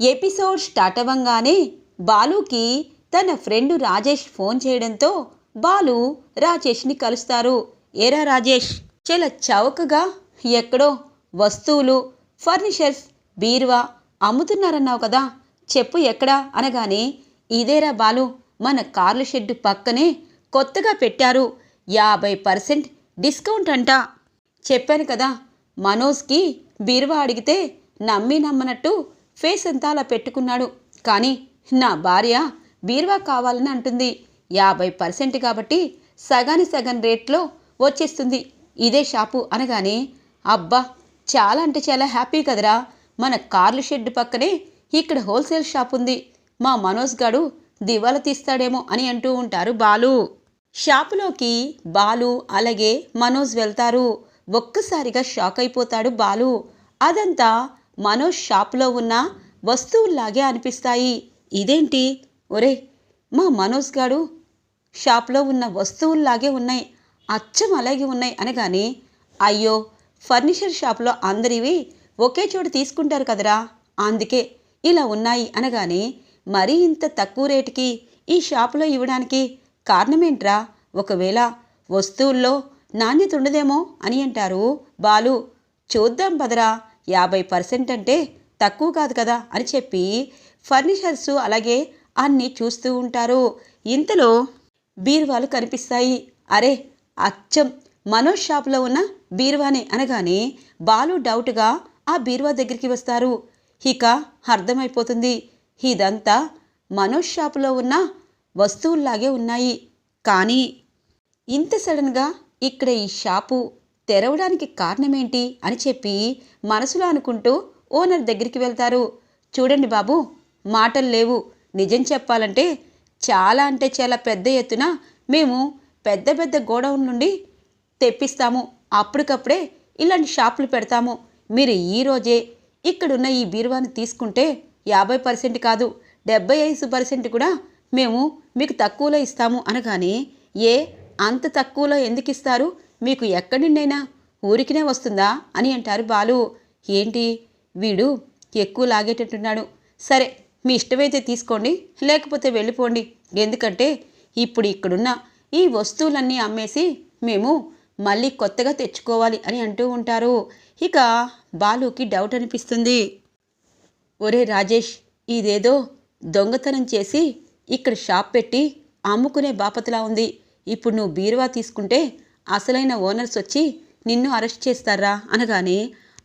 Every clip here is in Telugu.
ఎపిసోడ్ స్టార్ట్ అవ్వంగానే బాలుకి తన ఫ్రెండ్ రాజేష్ ఫోన్ చేయడంతో బాలు రాజేష్ని కలుస్తారు. ఏరా రాజేష్ చాలా చౌకగా ఎక్కడో వస్తువులు ఫర్నిచర్స్ బీరువా అమ్ముతున్నారన్నావు కదా చెప్పు ఎక్కడా? అనగానే ఇదేరా బాలు మన కార్ల షెడ్డు పక్కనే కొత్తగా పెట్టారు యాభై పర్సెంట్ డిస్కౌంట్ అంట. చెప్పాను కదా మనోజ్కి బీరువా అడిగితే నమ్మి నమ్మనట్టు ఫేస్ అంతా అలా పెట్టుకున్నాడు. కానీ నా భార్య బీరువా కావాలని అంటుంది. యాభై పర్సెంట్ కాబట్టి సగాని సగం రేట్లో వచ్చేస్తుంది. ఇదే షాపు అనగానే అబ్బా చాలా అంటే చాలా హ్యాపీ కదరా. మన కార్ల షెడ్ పక్కనే ఇక్కడ హోల్సేల్ షాప్ ఉంది. మా మనోజ్ గాడు దివాలా తీస్తాడేమో అని అంటూ ఉంటారు బాలు. షాపులోకి బాలు అలాగే మనోజ్ వెళ్తారు. ఒక్కసారిగా షాక్ అయిపోతాడు బాలు. అదంతా మనోజ్ షాపులో ఉన్న వస్తువుల్లాగే అనిపిస్తాయి. ఇదేంటి? ఒరే మా మనోజ్ గాడు షాప్లో ఉన్న వస్తువుల్లాగే ఉన్నాయి. అచ్చం అలాగే ఉన్నాయి అనగానే అయ్యో ఫర్నిచర్ షాప్లో అందరివి ఒకే చోట తీసుకుంటారు కదరా. అందుకే ఇలా ఉన్నాయి అనగానే మరీ ఇంత తక్కువ రేటుకి ఈ షాపులో ఇవ్వడానికి కారణమేంట్రా? ఒకవేళ వస్తువుల్లో నాణ్యత ఉండదేమో అని అంటారు బాలు. చూద్దాం పదరా యాభై పర్సెంట్ అంటే తక్కువ కాదు కదా అని చెప్పి ఫర్నిచర్స్ అలాగే అన్నీ చూస్తూ ఉంటారు. ఇంతలో బీరువాలు కనిపిస్తాయి. అరే అచ్చం! మనోజ్ షాప్లో ఉన్న బీరువానే అనగానే బాలు డౌట్గా ఆ బీరువా దగ్గరికి వస్తారు. ఇక అర్థమైపోతుంది. ఇదంతా మనోజ్ షాపులో ఉన్న వస్తువుల్లాగే ఉన్నాయి. కానీ ఇంత సడన్గా ఇక్కడ ఈ షాపు తెరవడానికి కారణమేంటి అని చెప్పి మనసులో అనుకుంటూ ఓనర్ దగ్గరికి వెళ్తారు. చూడండి బాబు మాటలు లేవు. నిజం చెప్పాలంటే చాలా అంటే చాలా పెద్ద ఎత్తున మేము పెద్ద పెద్ద గోడౌన్ నుండి తెప్పిస్తాము. అప్పటికప్పుడే ఇలాంటి షాపులు పెడతాము. మీరు ఈరోజే ఇక్కడున్న ఈ బీరువాని తీసుకుంటే యాభై పర్సెంట్ కాదు డెబ్బై ఐదు పర్సెంట్ కూడా మేము మీకు తక్కువలో ఇస్తాము అనగానే ఏ అంత తక్కువలో ఎందుకు ఇస్తారు మీకు ఎక్కడి నుండైనా ఊరికినే వస్తుందా? అని అంటారు బాలు. ఏంటి? వీడు ఎక్కువ లాగేటట్టున్నాడు. సరే మీ ఇష్టమైతే తీసుకోండి లేకపోతే వెళ్ళిపోండి. ఎందుకంటే ఇప్పుడు ఇక్కడున్న ఈ వస్తువులన్నీ అమ్మేసి మేము మళ్ళీ కొత్తగా తెచ్చుకోవాలి అని అంటూ ఉంటారు. ఇక బాలుకి డౌట్ అనిపిస్తుంది. ఒరే రాజేష్ ఇదేదో దొంగతనం చేసి ఇక్కడ షాప్ పెట్టి అమ్ముకునే బాపతలా ఉంది. ఇప్పుడు నువ్వు బీరువా తీసుకుంటే అసలైన ఓనర్స్ వచ్చి నిన్ను అరెస్ట్ చేస్తారా అనగానే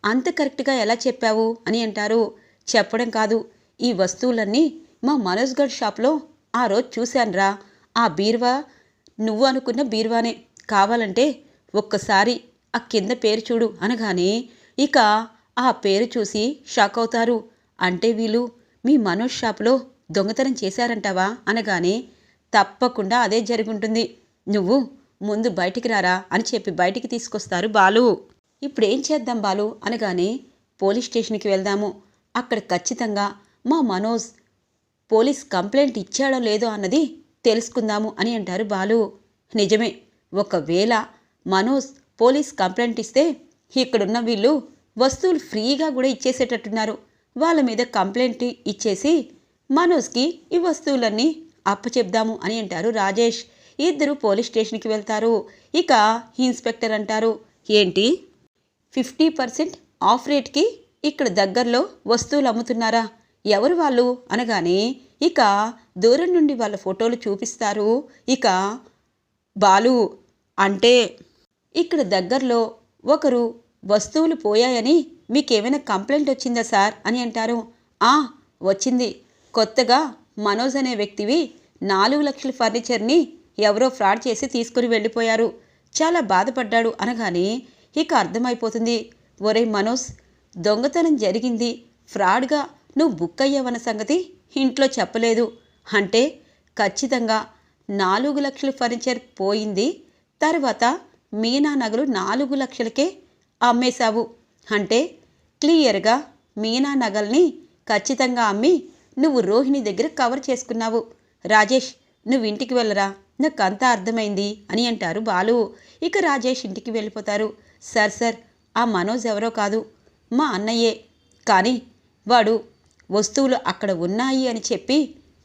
అంత కరెక్ట్గా ఎలా చెప్పావు? అని అంటారు. చెప్పడం కాదు ఈ వస్తువులన్నీ మా మనోజ్గఢ్ షాప్లో ఆ రోజు చూశానురా. ఆ బీరువా నువ్వు అనుకున్న బీరువానే. కావాలంటే ఒక్కసారి ఆ కింద పేరు చూడు అనగానే ఇక ఆ పేరు చూసి షాక్ అవుతారు. అంటే వీళ్ళు మీ మనోజ్ షాప్లో దొంగతనం చేశారంటావా అనగానే తప్పకుండా అదే జరుగుంటుంది నువ్వు ముందు బయటికి రారా అని చెప్పి బయటికి తీసుకొస్తారు బాలు. ఇప్పుడు ఏం చేద్దాం బాలు? అనగానే పోలీస్ స్టేషన్కి వెళ్దాము. అక్కడ ఖచ్చితంగా మా మనోజ్ పోలీస్ కంప్లైంట్ ఇచ్చాడో లేదో అన్నది తెలుసుకుందాము అని అంటారు బాలు. నిజమే ఒకవేళ మనోజ్ పోలీస్ కంప్లైంట్ ఇస్తే ఇక్కడున్న వీళ్ళు వస్తువులు ఫ్రీగా కూడా ఇచ్చేసేటట్టున్నారు. వాళ్ళ మీద కంప్లైంట్ ఇచ్చేసి మనోజ్కి ఈ వస్తువులన్నీ అప్పచెప్దాము అని అంటారు రాజేష్. ఇద్దరు పోలీస్ స్టేషన్కి వెళ్తారు. ఇక ఇన్స్పెక్టర్ అంటారు ఏంటి? ఫిఫ్టీ పర్సెంట్ ఆఫ్ రేట్కి ఇక్కడ దగ్గరలో వస్తువులు అమ్ముతున్నారా? ఎవరు వాళ్ళు? అనగానే ఇక దూరం నుండి వాళ్ళ ఫోటోలు చూపిస్తారు. ఇక బాలు అంటే ఇక్కడ దగ్గరలో ఒకరు వస్తువులు పోయాయని మీకేమైనా కంప్లైంట్ వచ్చిందా సార్? అని అంటారు. ఆ వచ్చింది. కొత్తగా మనోజ్ అనే వ్యక్తివి నాలుగు లక్షల ఫర్నిచర్ని ఎవరో ఫ్రాడ్ చేసి తీసుకుని వెళ్ళిపోయారు. చాలా బాధపడ్డాడు అనగానే ఇక అర్థమైపోతుంది. ఒరే మనోజ్ దొంగతనం జరిగింది. ఫ్రాడ్గా నువ్వు బుక్ అయ్యావన్న సంగతి ఇంట్లో చెప్పలేదు. అంటే ఖచ్చితంగా నాలుగు లక్షల ఫర్నిచర్ పోయింది. తర్వాత మీనా నగలు నాలుగు లక్షలకే అమ్మేశావు. అంటే క్లియర్గా మీనా నగల్ని ఖచ్చితంగా అమ్మి నువ్వు రోహిణి దగ్గర కవర్ చేసుకున్నావు. రాజేష్ నువ్వు ఇంటికి వెళ్ళరా? నాకు అంతా అర్థమైంది అని అంటారు బాలు. ఇక రాజేష్ ఇంటికి వెళ్ళిపోతారు. సార్ సార్ ఆ మనోజ్ ఎవరో కాదు మా అన్నయ్యే. కానీ వాడు వస్తువులు అక్కడ ఉన్నాయి అని చెప్పి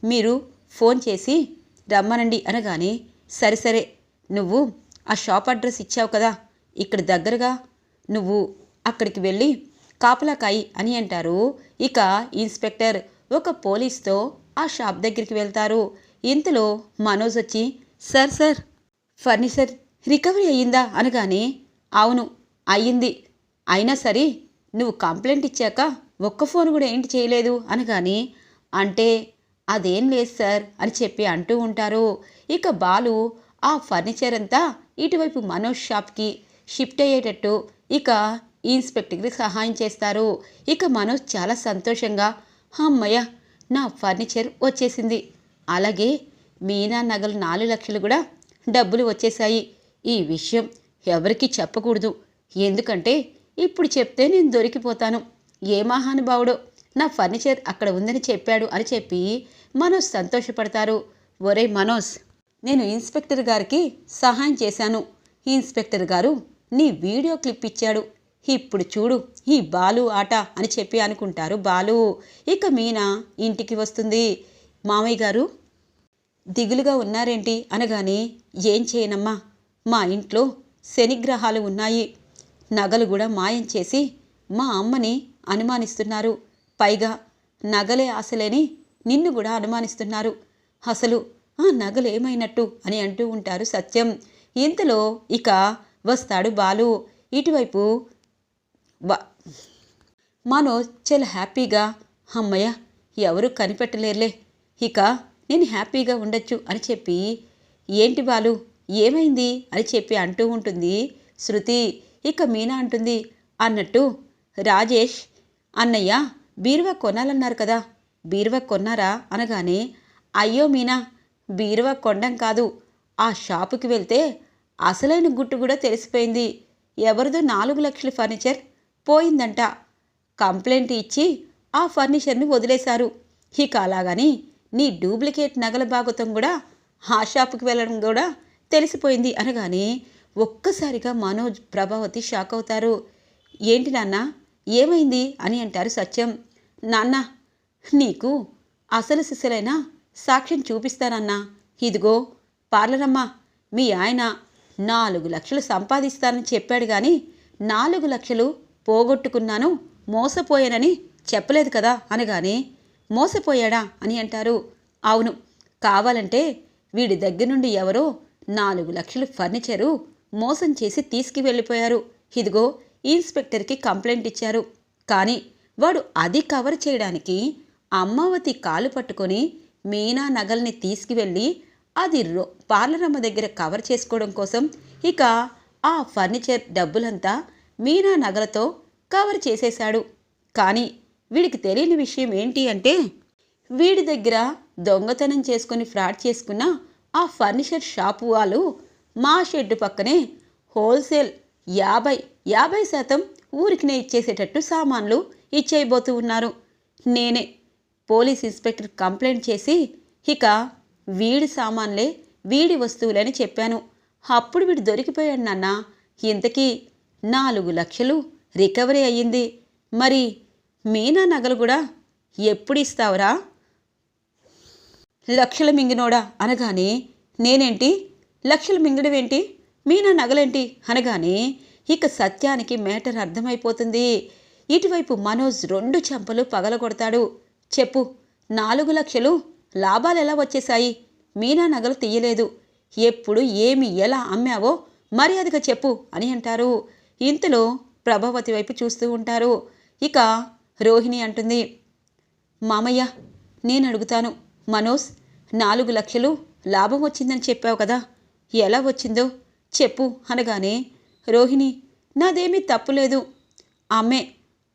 మీరు ఫోన్ చేసి రమ్మనండి అనగానే సరే సరే నువ్వు ఆ షాప్ అడ్రస్ ఇచ్చావు కదా ఇక్కడ దగ్గరగా నువ్వు అక్కడికి వెళ్ళి కాపలాకాయి అని అంటారు. ఇక ఇన్స్పెక్టర్ ఒక పోలీస్తో ఆ షాప్ దగ్గరికి వెళ్తారు. ఇంతలో మనోజ్ వచ్చి సార్ సార్. ఫర్నిచర్ రికవరీ అయ్యిందా? అనగానే అవును అయ్యింది. అయినా సరే నువ్వు కంప్లైంట్ ఇచ్చాక ఒక్క ఫోన్ కూడా ఏంటి చేయలేదు? అనగాని అంటే అదేం లేదు సార్ అని చెప్పి అంటూ ఉంటారు. ఇక బాలు ఆ ఫర్నిచర్ అంతా ఇటువైపు మనోజ్ షాప్కి షిఫ్ట్ అయ్యేటట్టు ఇక ఇన్స్పెక్టర్కి సహాయం చేస్తారు. ఇక మనోజ్ చాలా సంతోషంగా అమ్మయ్య నా ఫర్నిచర్ వచ్చేసింది. అలాగే మీనా నగలు నాలుగు లక్షలు కూడా డబ్బులు వచ్చేసాయి ఈ విషయం ఎవరికీ చెప్పకూడదు. ఎందుకంటే ఇప్పుడు చెప్తే నేను దొరికిపోతాను. ఏ మహానుభావుడో నా ఫర్నిచర్ అక్కడ ఉందని చెప్పాడు అని చెప్పి మనోజ్ సంతోషపడతారు. ఒరే మనోజ్ నేను ఇన్స్పెక్టర్ గారికి సహాయం చేశాను. ఇన్స్పెక్టర్ గారు నీ వీడియో క్లిప్ ఇచ్చాడు. ఇప్పుడు చూడు ఈ బాలు ఆట అని చెప్పి అనుకుంటారు బాలు. ఇక మీనా ఇంటికి వస్తుంది. మామయ్య గారు దిగులుగా ఉన్నారేంటి? అనగానే ఏం చేయనమ్మా? మా ఇంట్లో శనిగ్రహాలు ఉన్నాయి. నగలు కూడా మాయం చేసి మా అమ్మని అనుమానిస్తున్నారు. పైగా నగలే ఆశలేని నిన్ను కూడా అనుమానిస్తున్నారు. అసలు ఆ నగలేమైనట్టు? అని అంటూ ఉంటారు సత్యం. ఇంతలో ఇక వస్తాడు బాలు. ఇటువైపు మనోజ్ చాలా హ్యాపీగా అమ్మయ్య ఎవరు కనిపెట్టలేరులే. ఇక నేను హ్యాపీగా ఉండొచ్చు అని చెప్పి ఏంటి బాలు ఏమైంది? అని చెప్పి అంటూ ఉంటుంది. శృతి ఇక మీనా అంటుంది అన్నట్టు రాజేష్ అన్నయ్య బీరువా కొనాలన్నారు కదా బీరువా కొన్నారా? అనగానే అయ్యో మీనా బీరువా కొండం కాదు ఆ షాపుకి వెళ్తే అసలైన గుట్టు కూడా తెలిసిపోయింది. ఎవరిదో నాలుగు లక్షల ఫర్నిచర్ పోయిందంట. కంప్లైంట్ ఇచ్చి ఆ ఫర్నిచర్ని వదిలేశారు. ఇక అలాగని నీ డూప్లికేట్ నగల భాగతం కూడా ఆ షాపుకి వెళ్ళడం కూడా తెలిసిపోయింది అనగానే ఒక్కసారిగా మనోజ్ ప్రభావతి షాక్ అవుతారు. ఏంటి నాన్న? ఏమైంది? అని అంటారు సత్యం. నాన్న నీకు అసలు సిసలైన సాక్ష్యం చూపిస్తానన్నా. ఇదిగో పార్లరమ్మా మీ ఆయన నాలుగు లక్షలు సంపాదిస్తానని చెప్పాడు కానీ నాలుగు లక్షలు పోగొట్టుకున్నాను మోసపోయానని చెప్పలేదు కదా అనగానే మోసపోయాడా అని అంటారు. అవును కావాలంటే వీడి దగ్గర నుండి ఎవరో నాలుగు లక్షలు ఫర్నిచరు మోసం చేసి తీసుకువెళ్ళిపోయారు. ఇదిగో ఇన్స్పెక్టర్కి కంప్లైంట్ ఇచ్చారు. కానీ వాడు అది కవర్ చేయడానికి అమ్మావతి కాలు పట్టుకొని మీనా నగల్ని తీసుకువెళ్ళి అది రో పార్లరమ్మ దగ్గర కవర్ చేసుకోవడం కోసం ఇక ఆ ఫర్నిచర్ డబ్బులంతా మీనా నగలతో కవర్ చేసేశాడు. కానీ వీడికి తెలియని విషయం ఏంటి అంటే వీడి దగ్గర దొంగతనం చేసుకుని ఫ్రాడ్ చేసుకున్న ఆ ఫర్నిచర్ షాపు వాళ్ళు మా షెడ్డు పక్కనే హోల్సేల్ యాభై యాభై శాతం ఊరికినే ఇచ్చేసేటట్టు సామాన్లు ఇచ్చేయబోతూ ఉన్నారు. నేనే పోలీస్ ఇన్స్పెక్టర్ కంప్లైంట్ చేసి ఇక వీడి సామాన్లే వీడి వస్తువులని చెప్పాను. అప్పుడు వీడు దొరికిపోయాడు నాన్న. ఇంతకీ నాలుగు లక్షలు రికవరీ అయ్యింది. మరి మీనా నగలు కూడా ఎప్పుడు ఇస్తావురా లక్షల మింగినోడా అనగానే నేనేంటి? లక్షలు మింగడమేంటి మీనా నగలేంటి? అనగానే ఇక సత్యానికి మేటర్ అర్థమైపోతుంది. ఇటువైపు మనోజ్ రెండు చెంపలు పగలగొడతాడు. చెప్పు నాలుగు లక్షలు లాభాలు ఎలా వచ్చేశాయి? మీనా నగలు తీయలేదు. ఎప్పుడు ఏమి ఎలా అమ్మావో మర్యాదగా చెప్పు అని అంటారు. ఇంతలో ప్రభావతి వైపు చూస్తూ ఉంటారు. ఇక రోహిణి అంటుంది. మామయ్య నేను అడుగుతాను. మనోజ్ నాలుగు లక్షలు లాభం వచ్చిందని చెప్పావు కదా. ఎలా వచ్చిందో చెప్పు అనగానే రోహిణి నాదేమీ తప్పులేదు అమ్మే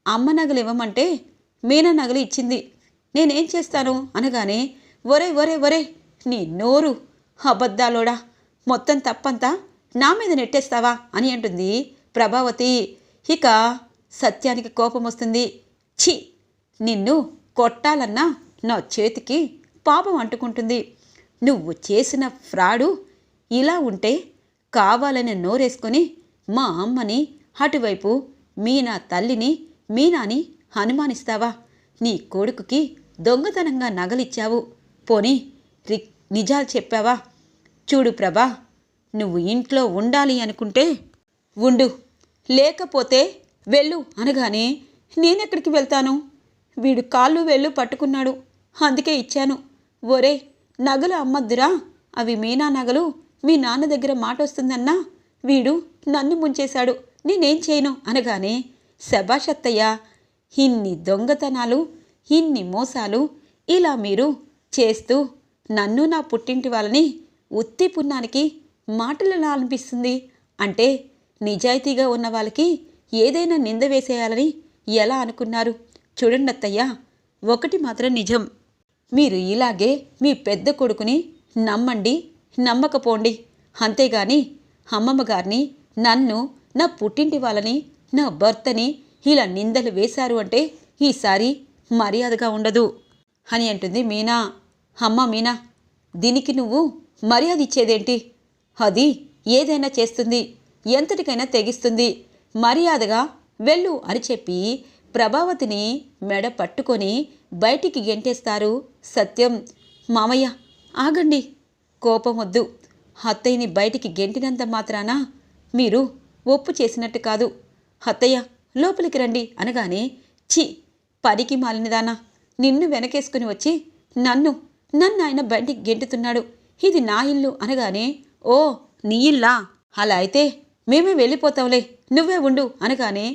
అమ్మ నగలు ఇవ్వమంటే మీనా నగలు ఇచ్చింది. నేనేం చేస్తాను? అనగానే ఒరే ఒరే ఒరే నీ నోరు. అబద్ధాలోడా? మొత్తం తప్పంతా నా మీద నెట్టేస్తావా? అని అంటుంది ప్రభావతి. ఇక సత్యానికి కోపం వస్తుంది. ఛీ నిన్ను కొట్టాలన్నా నా చేతికి పాపం అంటుకుంటుంది. నువ్వు చేసిన ఫ్రాడు ఇలా ఉంటే కావాలని నోరేసుకొని మా అమ్మని అటువైపు మీనా తల్లిని మీనాని అనుమానిస్తావా? నీ కొడుకుకి దొంగతనంగా నగలిచ్చావు. పోనీ రి నిజాలు చెప్పావా? చూడు ప్రభా నువ్వు ఇంట్లో ఉండాలి అనుకుంటే ఉండు లేకపోతే వెళ్ళు అనగానే నేనెక్కడికి వెళ్తాను? వీడు కాళ్ళు వెళ్ళు పట్టుకున్నాడు. అందుకే ఇచ్చాను. ఒరే నగలు అమ్మద్దురా. అవి మీనా నగలు. మీ నాన్న దగ్గర మాట వస్తుందన్నా వీడు నన్ను ముంచేశాడు. నేనేం చేయను? అనగానే శబాషత్తయ్య ఇన్ని దొంగతనాలు ఇన్ని మోసాలు ఇలా మీరు చేస్తూ నన్ను నా పుట్టింటి వాళ్ళని ఉత్తి పున్నానికి మాటలు అనిపిస్తుంది? అంటే నిజాయితీగా ఉన్న వాళ్ళకి ఏదైనా నింద వేసేయాలని ఎలా అనుకున్నారు? చూడండి ఒకటి మాత్రం నిజం. మీరు ఇలాగే మీ పెద్ద కొడుకుని నమ్మండి నమ్మకపోండి. అంతేగాని అమ్మమ్మ గారిని నన్ను నా పుట్టింటి వాళ్ళని నా భర్తని ఇలా నిందలు వేశారు అంటే ఈసారి మర్యాదగా ఉండదు. అని అంటుంది మీనా. అమ్మ మీనా దీనికి నువ్వు మర్యాద ఇచ్చేదేంటి? అది ఏదైనా చేస్తుంది ఎంతటికైనా తెగిస్తుంది. మర్యాదగా వెళ్ళు అని చెప్పి ప్రభావతిని మెడ పట్టుకొని బయటికి గెంటేస్తారు సత్యం. మామయ్య ఆగండి. కోపం వద్దు అత్తయ్యని బయటికి గెంటినంత మాత్రాన మీరు ఒప్పు చేసినట్టు కాదు. అత్తయ్య లోపలికి రండి అనగానే చి పనికి మాలినదానా. నిన్ను వెనకేసుకుని వచ్చి నన్ను నన్ను ఆయన బయటికి గెంటుతున్నాడు. ఇది నా ఇల్లు అనగానే ఓ నీ ఇల్లా? అలా అయితే మేమే వెళ్ళిపోతాంలే నువ్వే ఉండు అనగానే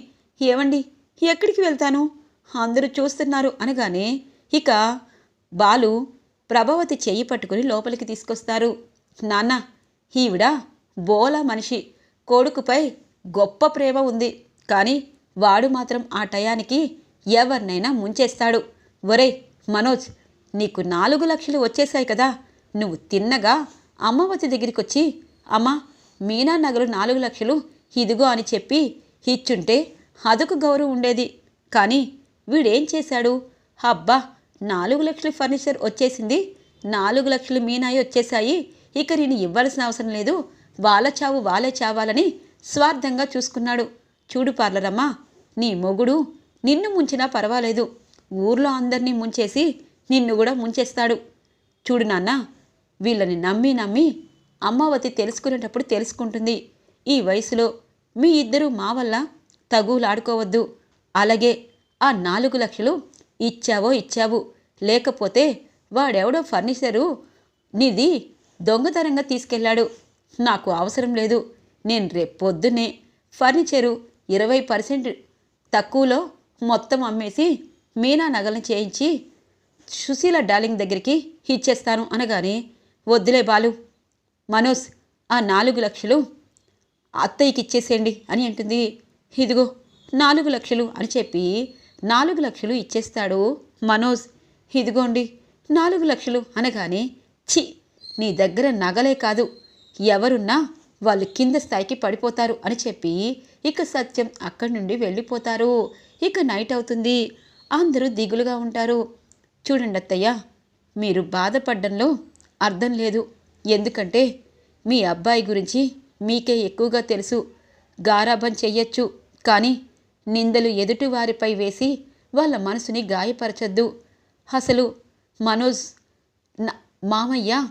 ఏవండి? ఎక్కడికి వెళ్తాను? అందరూ చూస్తున్నారు అనగానే ఇక బాలు ప్రభావతి చెయ్యి పట్టుకుని లోపలికి తీసుకొస్తారు. నాన్న ఈవిడ బోలా మనిషి. కొడుకుపై గొప్ప ప్రేమ ఉంది. కానీ వాడు మాత్రం ఆ టయానికి ఎవరినైనా ముంచేస్తాడు. ఒరేయ్ మనోజ్ నీకు నాలుగు లక్షలు వచ్చేసాయి కదా. నువ్వు తిన్నగా అమ్మవతి దగ్గరికి వచ్చి అమ్మ మీనా నగలు నాలుగు లక్షలు ఇదిగో అని చెప్పి ఇచ్చుంటే అదొక గౌరవం ఉండేది. కానీ వీడేం చేశాడు? అబ్బా నాలుగు లక్షల ఫర్నిచర్ వచ్చేసింది. నాలుగు లక్షలు మీనాయి వచ్చేసాయి ఇక నేను ఇవ్వాల్సిన అవసరం లేదు. వాళ్ళ చావు వాళ్ళే చావాలని స్వార్థంగా చూసుకున్నాడు. చూడు పార్లరమ్మా నీ మొగుడు నిన్ను ముంచినా పర్వాలేదు. ఊర్లో అందరినీ ముంచేసి నిన్ను కూడా ముంచేస్తాడు. చూడు నాన్న వీళ్ళని నమ్మి నమ్మి అమ్మావతి తెలుసుకునేటప్పుడు తెలుసుకుంటుంది. ఈ వయసులో మీ ఇద్దరు మా వల్ల తగులాడుకోవద్దు. అలాగే ఆ నాలుగు లక్షలు ఇచ్చావో ఇచ్చావు. లేకపోతే వాడెవడో ఫర్నిచరు నీది దొంగతనంగా తీసుకెళ్ళాడు. నాకు అవసరం లేదు. నేను రేపు పొద్దున్నే ఫర్నిచరు ఇరవై పర్సెంట్ తక్కువలో మొత్తం అమ్మేసి మీనా నగలను చేయించి సుశీల డార్లింగ్ దగ్గరికి ఇచ్చేస్తాను అనగానే వద్దులే బాలు మనోజ్ ఆ నాలుగు లక్షలు అత్తయ్యకి ఇచ్చేసేయండి అని అంటుంది. ఇదిగో నాలుగు లక్షలు అని చెప్పి నాలుగు లక్షలు ఇచ్చేస్తాడు మనోజ్. ఇదిగోండి నాలుగు లక్షలు అనగానే చి నీ దగ్గర నగలే కాదు. ఎవరున్నా వాళ్ళు కింద స్థాయికి పడిపోతారు అని చెప్పి ఇక సత్యం అక్కడి నుండి వెళ్ళిపోతారు. ఇక నైట్ అవుతుంది. అందరూ దిగులుగా ఉంటారు. చూడండి అత్తయ్య మీరు బాధపడ్డంలో అర్థం లేదు. ఎందుకంటే మీ అబ్బాయి గురించి మీకే ఎక్కువగా తెలుసు. గారాభం చెయ్యొచ్చు. కానీ నిందలు ఎదుటివారిపై వేసి వాళ్ళ మనసుని గాయపరచొద్దు. అసలు మనోజ్ మామయ్య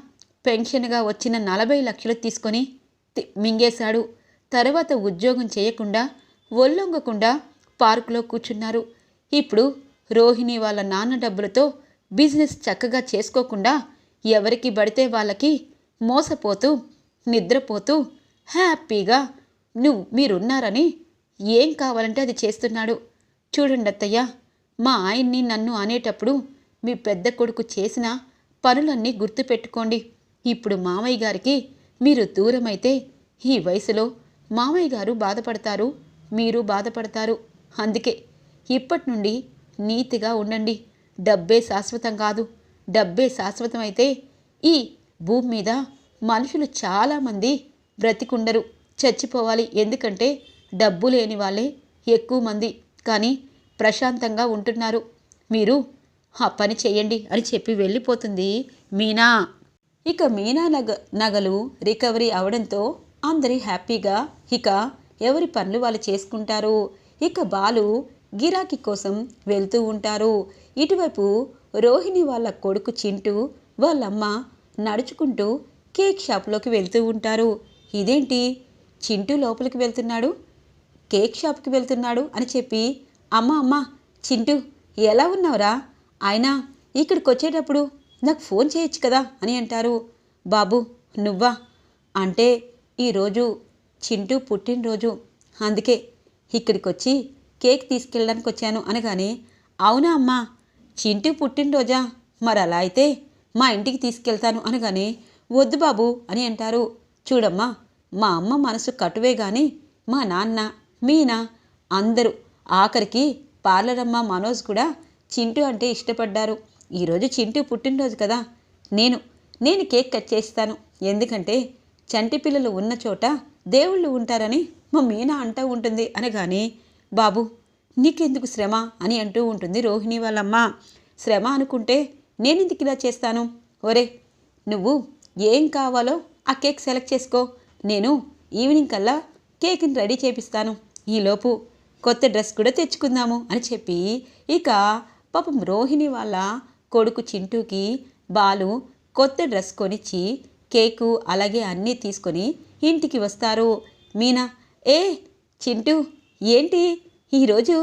పెన్షన్గా వచ్చిన నలభై లక్షలు తీసుకొని తి- మింగేశాడు. తర్వాత ఉద్యోగం చేయకుండా ఒళ్ళొంగకుండా పార్కులో కూర్చున్నారు. ఇప్పుడు రోహిణి వాళ్ళ నాన్న డబ్బులతో బిజినెస్ చక్కగా చేసుకోకుండా ఎవరికి పడితే వాళ్ళకి మోసపోతూ నిద్రపోతూ హ్యాపీగా నువ్వు మీరున్నారని ఏం కావాలంటే అది చేస్తున్నాడు. చూడండి అత్తయ్య మా ఆయన్ని నన్ను అనేటప్పుడు మీ పెద్ద కొడుకు చేసిన పనులన్నీ గుర్తుపెట్టుకోండి. ఇప్పుడు మామయ్య గారికి మీరు దూరమైతే ఈ వయసులో మామయ్య గారు బాధపడతారు మీరు బాధపడతారు. అందుకే ఇప్పటి నుండి నీతిగా ఉండండి. డబ్బే శాశ్వతం కాదు. డబ్బే శాశ్వతమైతే ఈ భూమి మీద మనుషులు చాలామంది బ్రతికుండరు. చచ్చిపోవాలి. ఎందుకంటే డబ్బు లేని వాళ్ళే ఎక్కువ మంది. కానీ ప్రశాంతంగా ఉంటున్నారు. మీరు ఆ పని చేయండి అని చెప్పి వెళ్ళిపోతుంది మీనా. ఇక మీనా నగ నగలు రికవరీ అవడంతో అందరి హ్యాపీగా ఇక ఎవరి పనులు వాళ్ళు చేసుకుంటారు? ఇక బాలు గిరాకీ కోసం వెళ్తూ ఉంటారు. ఇటువైపు రోహిణి వాళ్ళ కొడుకు చింటూ వాళ్ళమ్మ నడుచుకుంటూ కేక్ షాప్లోకి వెళ్తూ ఉంటారు. ఇదేంటి? చింటూ లోపలికి వెళ్తున్నాడు కేక్ షాప్కి వెళ్తున్నాడు అని చెప్పి అమ్మ అమ్మ చింటూ ఎలా ఉన్నావురా? ఆయన ఇక్కడికి వచ్చేటప్పుడు నాకు ఫోన్ చేయొచ్చు కదా? అని అంటారు. బాబు నువ్వా? అంటే ఈరోజు చింటూ పుట్టినరోజు. అందుకే ఇక్కడికి వచ్చి కేక్ తీసుకెళ్ళడానికి వచ్చాను అనగానే అవునా అమ్మా చింటూ పుట్టినరోజా? మరి అలా అయితే మా ఇంటికి తీసుకెళ్తాను అనగానే వద్దు బాబు అని అంటారు. చూడమ్మా మా అమ్మ మనసు కటువే గాని మా నాన్న మీనా అందరూ ఆఖరికి పార్లరమ్మ మనోజ్ కూడా చింటూ అంటే ఇష్టపడ్డారు. ఈరోజు చింటూ పుట్టినరోజు కదా. నేను నేను కేక్ కట్ చేస్తాను. ఎందుకంటే చంటి పిల్లలు ఉన్న చోట దేవుళ్ళు ఉంటారని మా మీనా అంటూ ఉంటుంది అనగానే బాబు నీకెందుకు శ్రమ? అని అంటూ ఉంటుంది రోహిణి వాళ్ళమ్మ. శ్రమ అనుకుంటే నేనెందుకు ఇలా చేస్తాను? ఒరే నువ్వు ఏం కావాలో ఆ కేక్ సెలెక్ట్ చేసుకో. నేను ఈవినింగ్ కల్లా కేక్ని రెడీ చేపిస్తాను. ఈలోపు కొత్త డ్రెస్ కూడా తెచ్చుకుందాము అని చెప్పి ఇక పాపం రోహిణి వాళ్ళ కొడుకు చింటూకి బాలు కొత్త డ్రెస్ కొనిచ్చి కేకు అలాగే అన్నీ తీసుకొని ఇంటికి వస్తారు. మీనా ఏ చింటూ ఏంటి ఈరోజు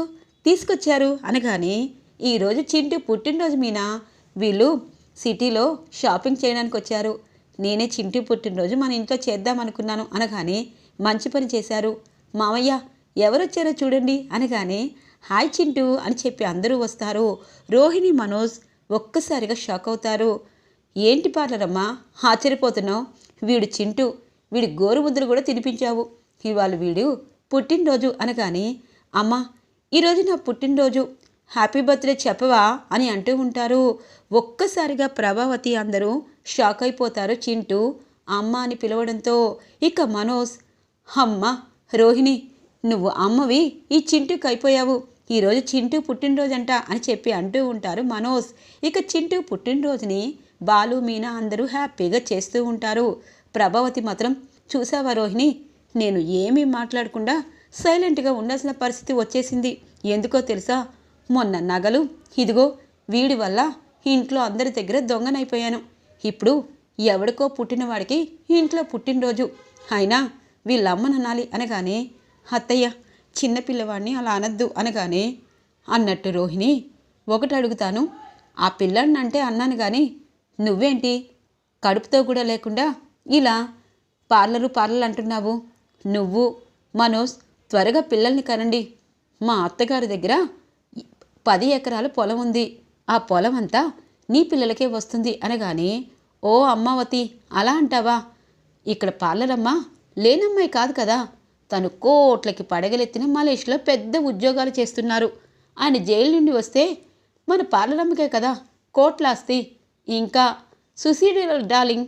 తీసుకొచ్చారు? అనగానే ఈరోజు చింటూ పుట్టినరోజు మీనా. వీళ్ళు సిటీలో షాపింగ్ చేయడానికి వచ్చారు నేనే చింటూ పుట్టినరోజు మన ఇంట్లో చేద్దాం అనుకున్నాను అనగానే మంచి పని చేశారు. మామయ్య ఎవరొచ్చారో చూడండి అనగానే హాయ్ చింటూ అని చెప్పి అందరూ వస్తారు. రోహిణి మనోజ్ ఒక్కసారిగా షాక్ అవుతారు. ఏంటి పార్లరమ్మా ఆశ్చర్యపోతున్నావు? వీడు చింటూ వీడి గోరుముద్దలు కూడా తినిపించావు. ఇవాళ వీడు పుట్టినరోజు అనగానే అమ్మా ఈరోజు నా పుట్టినరోజు. హ్యాపీ బర్త్డే చెప్పవా? అని అంటూ ఉంటారు. ఒక్కసారిగా ప్రభావతి అందరూ షాక్ అయిపోతారు చింటూ. అమ్మ అని పిలవడంతో ఇక మనోజ్ అమ్మ రోహిణి నువ్వు అమ్మవి ఈ చింటూకి అయిపోయావు. ఈరోజు చింటూ పుట్టినరోజంట అని చెప్పి అంటూ ఉంటారు మనోజ్. ఇక చింటూ పుట్టినరోజుని బాలు మీనా అందరూ హ్యాపీగా చేస్తూ ఉంటారు. ప్రభావతి మాత్రం చూసావా రోహిణి నేను ఏమీ మాట్లాడకుండా సైలెంట్గా ఉండాల్సిన పరిస్థితి వచ్చేసింది. ఎందుకో తెలుసా? మొన్న నగలు ఇదిగో వీడి వల్ల ఇంట్లో అందరి దగ్గర దొంగనైపోయాను. ఇప్పుడు ఎవడికో పుట్టినవాడికి ఇంట్లో పుట్టినరోజు. అయినా వీళ్ళమ్మననాలి అనగానే అత్తయ్య చిన్నపిల్లవాడిని అలా అనద్దు అనగానే అన్నట్టు రోహిణి ఒకటి అడుగుతాను. ఆ పిల్లాడిని అంటే అన్నాను కానీ నువ్వేంటి? కడుపుతో కూడా లేకుండా ఇలా పార్లరు పార్లర్ అంటున్నావు. నువ్వు మనోజ్ త్వరగా పిల్లల్ని కనండి. మా అత్తగారి దగ్గర పది ఎకరాల పొలం ఉంది. ఆ పొలం అంతా నీ పిల్లలకే వస్తుంది అనగానే ఓ అమ్మావతి అలా అంటావా? ఇక్కడ పార్లరమ్మ? లేనమ్మాయి కాదు కదా. తను కోట్లకి పడగలెత్తిన మలేషియాలో పెద్ద ఉద్యోగాలు చేస్తున్నారు. ఆయన జైలు నుండి వస్తే మన పార్లరమ్మకే కదా. కోట్లాస్తి. ఇంకా సుసీడల్ డార్లింగ్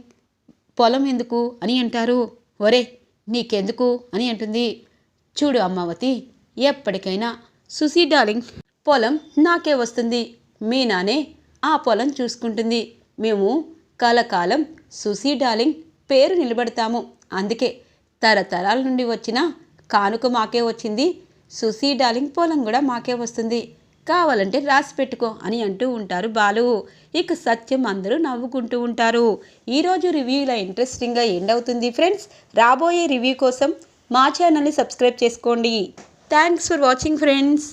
పొలం ఎందుకు అని అంటారు. ఒరే నీకెందుకు అని అంటుంది. చూడు అమ్మావతి ఎప్పటికైనా సుసీ డార్లింగ్ పొలం నాకే వస్తుంది. మీ నానే ఆ పొలం చూసుకుంటుంది. మేము కలకాలం సుసీ డార్లింగ్ పేరు నిలబెడతాము. అందుకే తరతరాల నుండి వచ్చిన కానుక మాకే వచ్చింది. సుసీ డార్లింగ్ పొలం కూడా మాకే వస్తుంది. కావాలంటే రాసి పెట్టుకో అని అంటూ ఉంటారు బాలు. ఇక సత్యం అందరూ నవ్వుకుంటూ ఉంటారు. ఈరోజు రివ్యూ ఇలా ఇంట్రెస్టింగ్గా ఎండ్ అవుతుంది ఫ్రెండ్స్. రాబోయే రివ్యూ కోసం మా ఛానల్ని సబ్స్క్రైబ్ చేసుకోండి. Thanks for watching friends.